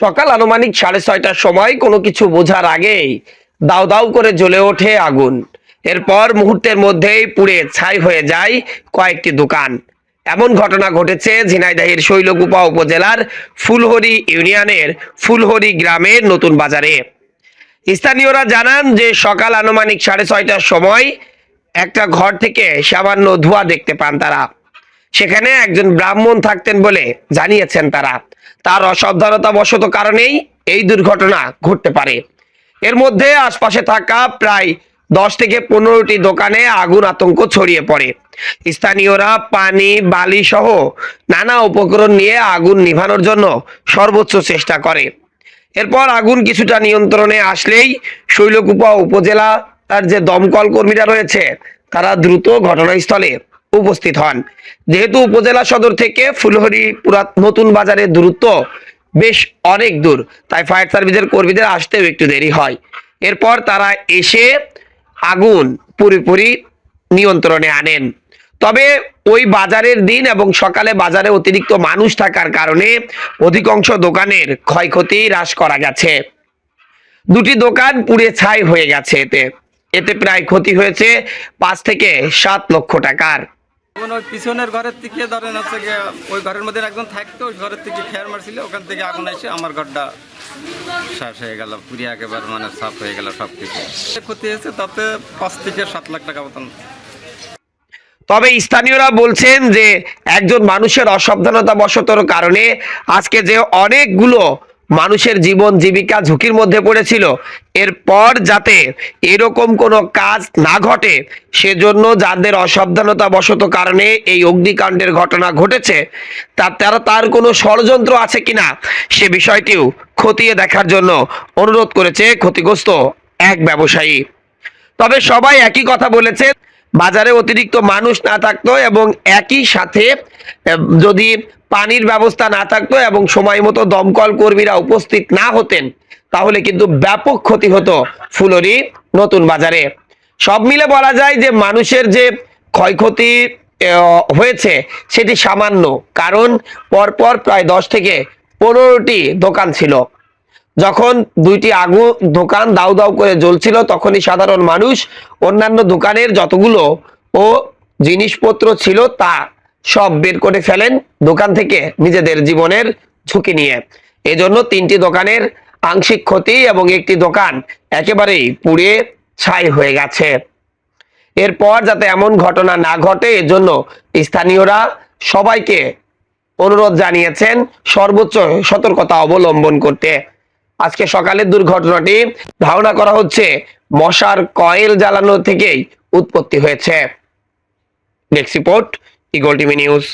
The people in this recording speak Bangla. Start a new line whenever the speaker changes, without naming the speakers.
সকাল আনুমানিক সাড়ে ছয়টার সময় কোনো কিছু বোঝার আগেই দাউ দাউ করে জ্বলে ওঠে আগুন। এরপর মুহূর্তের মধ্যেই পুড়ে ছাই হয়ে যায় কয়েকটি দোকান। এমন ঘটনা ঘটেছে ঝিনাইদহের শৈলকুপা উপজেলার ফুলহরি ইউনিয়নের ফুলহরি গ্রামের নতুন বাজারে। স্থানীয়রা জানান যে সকাল আনুমানিক সাড়ে ছয়টার সময় একটা ঘর থেকে সামান্য ধোঁয়া দেখতে পান তারা। সেখানে একজন ব্রাহ্মণ থাকতেন বলে জানিয়েছেন তারা। তার অসাবধানতা বশত কারণেই এই দুর্ঘটনা ঘটতে পারে। এর মধ্যে আশপাশে থাকা প্রায় দশ থেকে পনেরোটি দোকানে আগুন আতঙ্ক ছড়িয়ে পড়ে। স্থানীয়রা পানি, বালি সহ নানা উপকরণ নিয়ে আগুন নিভানোর জন্য সর্বোচ্চ চেষ্টা করে। এরপর আগুন কিছুটা নিয়ন্ত্রণে আসলেই শৈলকুপা উপজেলা তার যে দমকল কর্মীরা রয়েছে, তারা দ্রুত ঘটনাস্থলে উপস্থিত হন। যেহেতু উপজেলা সদর থেকে ফুলহরি পুরা নতুন বাজারের দূরত্ব বেশ অনেক দূর, তাই ফায়ার সার্ভিসের কর্মীদের আসতেও একটু দেরি হয়। এরপর তারা এসে আগুন পুরোপুরি নিয়ন্ত্রণে আনেন। তবে ওই বাজারের দিন এবং সকালে বাজারে অতিরিক্ত মানুষ থাকার কারণে অধিকাংশ দোকানের ক্ষয়ক্ষতি হ্রাস করা গেছে। দুটি দোকান পুড়ে ছাই হয়ে গেছে এতে। এতে প্রায় ক্ষতি হয়েছে পাঁচ থেকে সাত লক্ষ টাকার।
ওই পিছনের ঘরের থেকে ধরেন হচ্ছে গিয়ে ওই ঘরের মধ্যে একজন থাকতো, ওই ঘরের থেকে খেয়ার মারছিল, ওখান থেকে আগুন এসে আমার ঘরটা শেষ হয়ে গেল পুরি একেবারে মানে সাফ হয়ে গেল সব কিছু ক্ষতি হয়েছে তাতে পাঁচ থেকে সাত লাখ টাকা মতন।
তবে স্থানীয়রা বলছেন যে একজন মানুষের অসাবধানতা বশতর কারণে আজকে যে অনেকগুলো মানুষের জীবন জীবিকা ঝুঁকির মধ্যে পড়েছিল। এরপর যাতে এরকম কোনো কাজ না ঘটে, সেজন্য যাদের অসাবধানতা বশত কারণে এই অগ্নিকাণ্ডের ঘটনা ঘটেছে, তা তারা তার কোনো ষড়যন্ত্র আছে কিনা, সে বিষয়টিও খতিয়ে দেখার জন্য অনুরোধ করেছে ক্ষতিগ্রস্ত এক ব্যবসায়ী। তবে সবাই একই কথা বলেছে বাজারে অতিরিক্ত মানুষ না থাকতো এবং একই সাথে যদি পানির ব্যবস্থা না থাকতো এবং সময় মতো দমকল কর্মীরা উপস্থিত না হতেন, তাহলে কিন্তু ব্যাপক ক্ষতি হতো ফুলরি নতুন বাজারে। সব মিলে বলা যায় যে মানুষের যে ক্ষয়ক্ষতি হয়েছে সেটি সামান্য, কারণ পরপর প্রায় দশ থেকে পনেরোটি দোকান ছিল। যখন দুইটি আগুন দোকান দাউ দাউ করে জ্বলছিল, তখনই সাধারণ মানুষ অন্যান্য দোকানের যতগুলো ও জিনিসপত্র ছিল তা সব বের করে ফেলেন দোকান থেকে নিজেদের জীবনের ঝুঁকি নিয়ে। এজন্য তিনটি দোকানের আংশিক ক্ষতি এবং একটি দোকান একেবারেই পুড়ে ছাই হয়ে গেছে। এরপর যাতে এমন ঘটনা না ঘটে, এজন্য স্থানীয়রা সবাইকে অনুরোধ জানিয়েছেন সর্বোচ্চ সতর্কতা অবলম্বন করতে। আজকে সকালের দুর্ঘটনাটি ধারণা করা হচ্ছে মশার কয়েল জ্বালানো থেকেই উৎপত্তি হয়েছে। Next report, Eagle TV news.